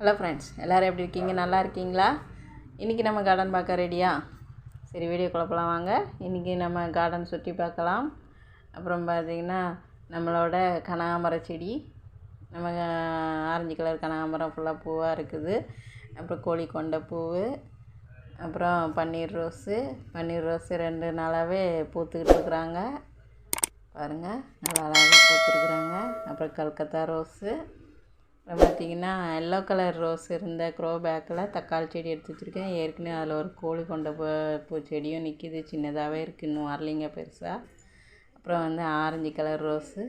Hello friends எல்லோரும் எப்படி இருக்கீங்க? நல்லா இருக்கீங்களா? இன்றைக்கி நம்ம கார்டன் பார்க்க ரெடியா சரி வீடியோ குழப்பலாம் வாங்க. இன்றைக்கி நம்ம கார்டன் சுற்றி பார்க்கலாம். அப்புறம் பார்த்திங்கன்னா நம்மளோட கனகாமர செடி. நம்ம ஆரஞ்சு கலர் கனகாமரம் ஃபுல்லாக பூவாக இருக்குது. அப்புறம் கோழி கொண்ட பூவு. அப்புறம் பன்னீர் ரோஸு. பன்னீர் ரோஸு ரெண்டு நாளாகவே பூத்துக்கிட்டு இருக்கிறாங்க. பாருங்கள் நல்லா அழகாக பூத்துருக்குறாங்க. அப்புறம் கல்கத்தா ரோஸு. அப்புறம் பார்த்திங்கன்னா எல்லோ கலர் ரோஸ் இருந்த க்ரோ பேக்கில் தக்காளி செடி எடுத்து வச்சுருக்கேன். ஏற்கனவே அதில் ஒரு கோழி கொண்ட பூ பூச்செடியும் நிற்கிது சின்னதாகவே இருக்குது இன்னும் வரலைங்க பெருசாக அப்புறம் வந்து ஆரஞ்சு கலர் ரோஸு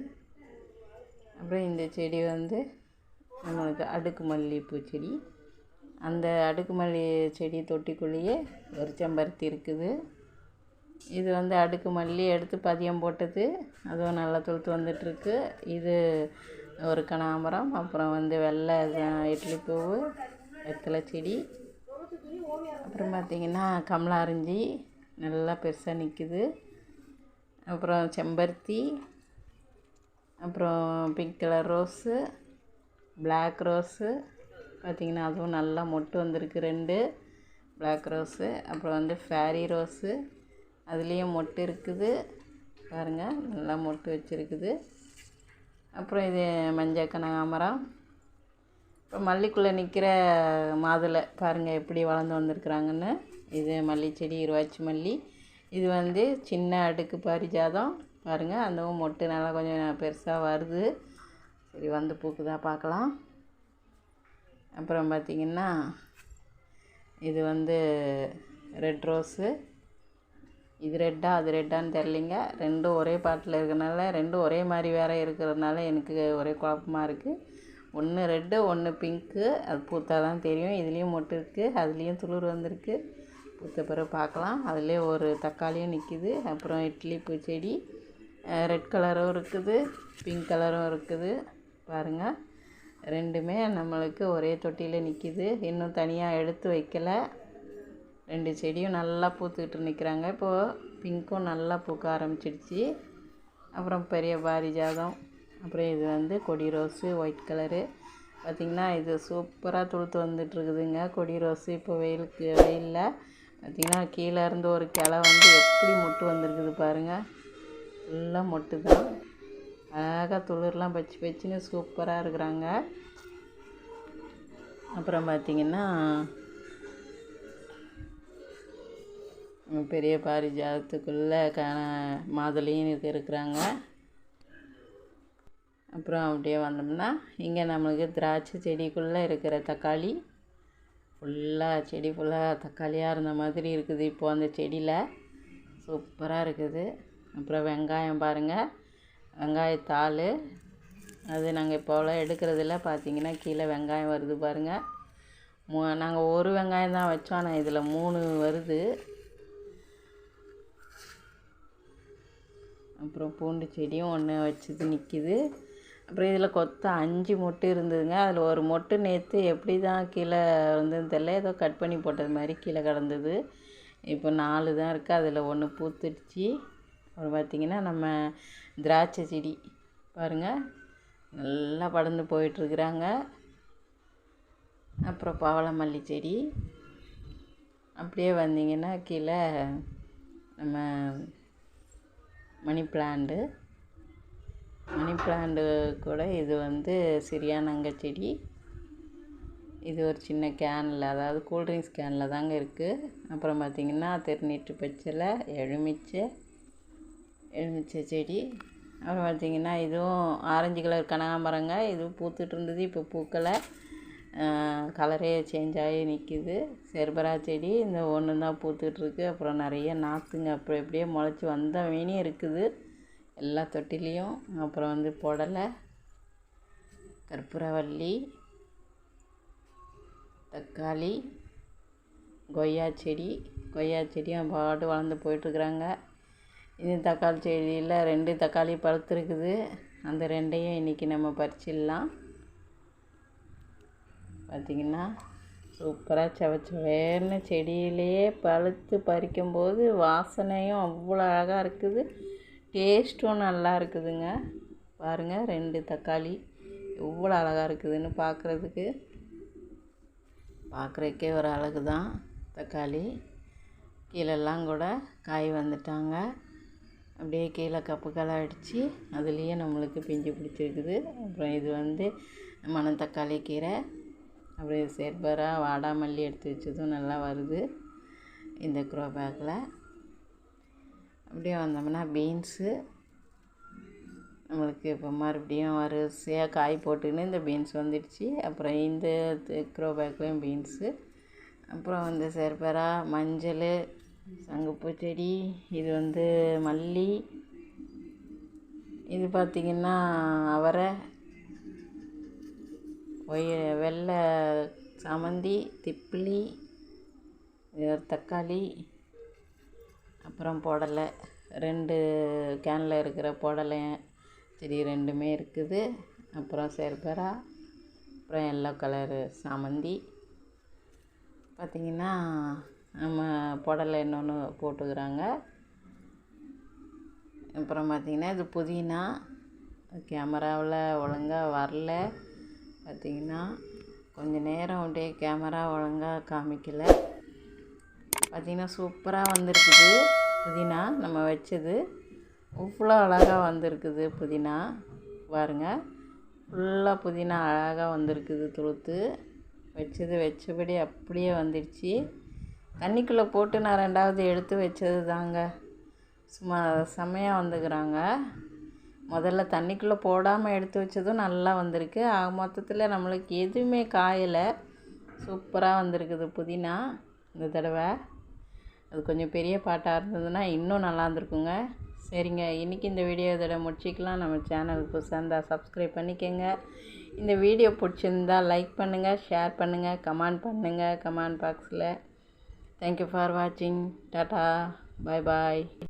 அப்புறம் இந்த செடி வந்து நம்மளுக்கு அடுக்கு மல்லி பூச்செடி அந்த அடுக்கு மல்லி செடி தொட்டிக்குள்ளேயே ஒரு செம்பருத்தி இருக்குது. இது வந்து அடுக்கு மல்லி எடுத்து பதியம் போட்டது. அதுவும் நல்லா துளுத்து வந்துட்டுருக்கு இது ஒரு கனகாம்பரம் அப்புறம் வந்து வெள்ளை இட்லி பூ வெத்தலை செடி அப்புறம் பார்த்திங்கன்னா கமலாரஞ்சி நல்லா பெருசாக நிற்குது அப்புறம் செம்பருத்தி அப்புறம் pink colour rose black rose பார்த்திங்கன்னா அதுவும் நல்லா மொட்டு வந்திருக்கு ரெண்டு பிளாக் ரோஸு அப்புறம் வந்து ஃபேரி ரோஸு அதுலேயும் மொட்டு இருக்குது. பாருங்கள் நல்லா மொட்டு வச்சுருக்குது. அப்புறம் இது மஞ்சள் கனகாமரம் இப்போ மல்லிக்குள்ளே நிற்கிற மாதுளை பாருங்கள் எப்படி வளர்ந்து வந்திருக்குறாங்கன்னு. இது மல்லி செடி இருவாச்சி மல்லி. இது வந்து சின்ன அடுக்கு பாரிஜாதம். பாருங்கள் அதுவும் மொட்டு நல்லா கொஞ்சம் பெருசாக வருது. சரி வந்து பூக்குதா பார்க்கலாம். அப்புறம் பார்த்திங்கன்னா இது வந்து ரெட் ரோஸு. இது ரெட்டா அது ரெட்டான்னு தெரிலிங்க ரெண்டும் ஒரே பாட்டில் இருக்கிறனால ரெண்டும் ஒரே மாதிரி வேறு இருக்கிறதுனால எனக்கு ஒரே குழப்பமா இருக்குது ஒன்று ரெட்டு ஒன்று பிங்க்கு. அது பூத்தா தான் தெரியும். இதுலேயும் மொட்டு இருக்குது அதுலேயும் துளிர் வந்திருக்கு. பூத்த பிறகு பார்க்கலாம். அதுலேயே ஒரு தக்காளியும் நிற்கிது அப்புறம் இட்லி பூச்செடி. ரெட் கலரும் இருக்குது பிங்க் கலரும் இருக்குது. பாருங்கள் ரெண்டுமே நம்மளுக்கு ஒரே தொட்டியில் நிற்கிது இன்னும் தனியாக எடுத்து வைக்கலை. ரெண்டு செடியும் நல்லா பூத்துக்கிட்டு நிற்கிறாங்க இப்போது பிங்க்கும் நல்லா பூக்க ஆரம்பிச்சிடுச்சு. அப்புறம் பெரிய பாரிஜாதம். அப்புறம் இது வந்து கொடி ரோஸு ஒயிட் கலரு. பார்த்திங்கன்னா இது சூப்பராக துளுத்து வந்துட்டுருக்குதுங்க. கொடி ரோஸு இப்போ வெயிலுக்கு வெயிலில் பார்த்திங்கன்னா கீழே இருந்து ஒரு கிளை வந்து எப்படி மொட்டு வந்திருக்குது பாருங்கள் ஃபுல்லாக மொட்டு தான் அழகாக துளிர்லாம் பச்சு பச்சுன்னு சூப்பராக இருக்கிறாங்க. அப்புறம் பார்த்திங்கன்னா பெரிய பாரிஜாதத்துக்குள்ளே க மாதுளையும் இருக்க இருக்கிறாங்க. அப்புறம் அப்படியே வந்தோம்னா இங்கே நம்மளுக்கு திராட்சை செடிக்குள்ளே இருக்கிற தக்காளி. ஃபுல்லாக செடி ஃபுல்லாக தக்காளியாக இருந்த மாதிரி இருக்குது இப்போது அந்த செடியில். சூப்பராக இருக்குது. அப்புறம் வெங்காயம் பாருங்கள் வெங்காயத்தாள். அது நாங்கள் இப்போலாம் எடுக்கிறதில்ல. பார்த்தீங்கன்னா கீழே வெங்காயம் வருது பாருங்கள் மூ நாங்கள் ஒரு வெங்காயம் தான் வச்சோம். ஆனால் இதில் மூணு வருது. அப்புறம் பூண்டு செடியும் ஒன்று வச்சது நிற்கிது அப்புறம் இதில் கொத்த அஞ்சு மொட்டு இருந்ததுங்க. அதில் ஒரு மொட்டு நேற்று எப்படி தான் கீழே வந்ததுன்னு தெரில ஏதோ கட் பண்ணி போட்டது மாதிரி கீழே கிடந்தது. இப்போ நாலு தான் இருக்குது அதில் ஒன்று பூத்துடுச்சு. அப்புறம் பார்த்திங்கன்னா நம்ம திராட்சை செடி பாருங்கள் நல்லா படர்ந்து போயிட்டுருக்குறாங்க. அப்புறம் பவளமல்லி செடி. அப்படியே வந்தீங்கன்னா கீழே நம்ம மணி பிளான்ட்டு மணி பிளான்ட்டு கூட இது வந்து சிறியானங்க செடி இது ஒரு சின்ன கேனில் அதாவது கூல்ட்ரிங்க்ஸ் கேனில் தாங்க இருக்குது அப்புறம் பார்த்திங்கன்னா திருநீட்டு பச்சில் எலுமிச்சை எலுமிச்சை செடி. அப்புறம் பார்த்திங்கன்னா இதுவும் ஆரஞ்சு கலர் கனகாம்பரங்க இதுவும் பூத்துட்டு இருந்தது இப்போ பூக்கலை. கலரே சேஞ்ச் ஆகி நிற்கிது செர்பரா செடி இந்த ஒன்று தான் பூத்துட்ருக்கு. அப்புறம் நிறைய நாற்றுங்க அப்படி அப்படியே முளைச்சி வந்த மீனியும் இருக்குது. எல்லா தொட்டிலையும். அப்புறம் வந்து புடலை கற்பூரவள்ளி தக்காளி கொய்யா செடி. கொய்யா செடியும் பாட்டு வளர்ந்து போயிட்டுருக்குறாங்க. இது தக்காளி செடியில் ரெண்டு தக்காளி பழுத்துருக்குது. அந்த ரெண்டையும் இன்றைக்கி நம்ம பறிச்சிடலாம். பார்த்திங்கன்னா சூப்பராக செவச்சவேர்னு செடியிலேயே பழுத்து பறிக்கும்போது வாசனையும் அவ்வளோ அழகாக இருக்குது. டேஸ்ட்டும் நல்லா இருக்குதுங்க. பாருங்கள் ரெண்டு தக்காளி எவ்வளோ அழகாக இருக்குதுன்னு பார்க்குறதுக்கு பார்க்குறக்கே ஒரு அழகு தான் தக்காளி. கீழெல்லாம் கூட காய் வந்துட்டாங்க. அப்படியே கீழே கப்புக்கெல்லாம் அடித்து அதுலேயே நம்மளுக்கு பிஞ்சு பிடிச்சிருக்குது. அப்புறம் இது வந்து மணத்தக்காளி கீரை. அப்படியே இது வாடாமல்லி எடுத்து வச்சதும் நல்லா வருது. இந்த க்ரோ பேக்கில் அப்படியே வந்தோம்னா பீன்ஸு நம்மளுக்கு இப்போ மறுபடியும் வரிசையாக காய் போட்டுக்கின்னு இந்த பீன்ஸ் வந்துடுச்சு. அப்புறம் இந்த க்ரோ பேக்லேயும் பீன்ஸு அப்புறம் வந்து சேர்பரா மஞ்சள் சங்குப்பூ செடி இது வந்து மல்லி. இது பார்த்திங்கன்னா அவரை ஒய் வெள்ளை சாமந்தி திப்பிலி தக்காளி அப்புறம் புடலை. ரெண்டு கேனில் இருக்கிற புடலை. செடி ரெண்டுமே இருக்குது. அப்புறம் சேர்பரா அப்புறம் எல்லோ கலரு சாமந்தி. பார்த்திங்கன்னா நம்ம புடலை இன்னொன்று போட்டுக்கிறாங்க. அப்புறம் பார்த்திங்கன்னா இது புதினா. கேமராவில் ஒழுங்காக வரல. பார்த்திங்கன்னா கொஞ்சம் நேரம் அப்படியே கேமரா ஒழுங்காக காமிக்கலை. பார்த்திங்கன்னா சூப்பராக வந்திருக்குது புதினா. நம்ம வச்சது இவ்வளோ அழகாக வந்திருக்குது புதினா. பாருங்கள் ஃபுல்லாக புதினா அழகாக வந்திருக்குது துளுத்து. வச்சது வச்சபடி அப்படியே வந்துடுச்சு. தண்ணிக்குள்ளே போட்டு நான் ரெண்டாவது எடுத்து வச்சது தாங்க சும்மா செம்மையாக வந்துக்கிறாங்க. முதல்ல தண்ணிக்குள்ளே போடாமல் எடுத்து வச்சதும் நல்லா வந்திருக்கு. ஆக மொத்தத்தில் நம்மளுக்கு எதுவுமே காயலை. சூப்பராக வந்திருக்குது புதினா இந்த தடவை. அது கொஞ்சம் பெரிய பாட்டாக இருந்ததுன்னா இன்னும் நல்லா இருந்திருக்குங்க சரிங்க இன்றைக்கி இந்த வீடியோ இதோட முடிச்சிக்கலாம். நம்ம சேனலுக்கு சேர்ந்தால் சப்ஸ்கிரைப் பண்ணிக்கோங்க. இந்த வீடியோ பிடிச்சிருந்தா லைக் பண்ணுங்கள் ஷேர் பண்ணுங்கள் கமெண்ட் பண்ணுங்கள் கமெண்ட் பாக்ஸில். தேங்க்யூ ஃபார் வாட்சிங் டாட்டா பாய் பாய்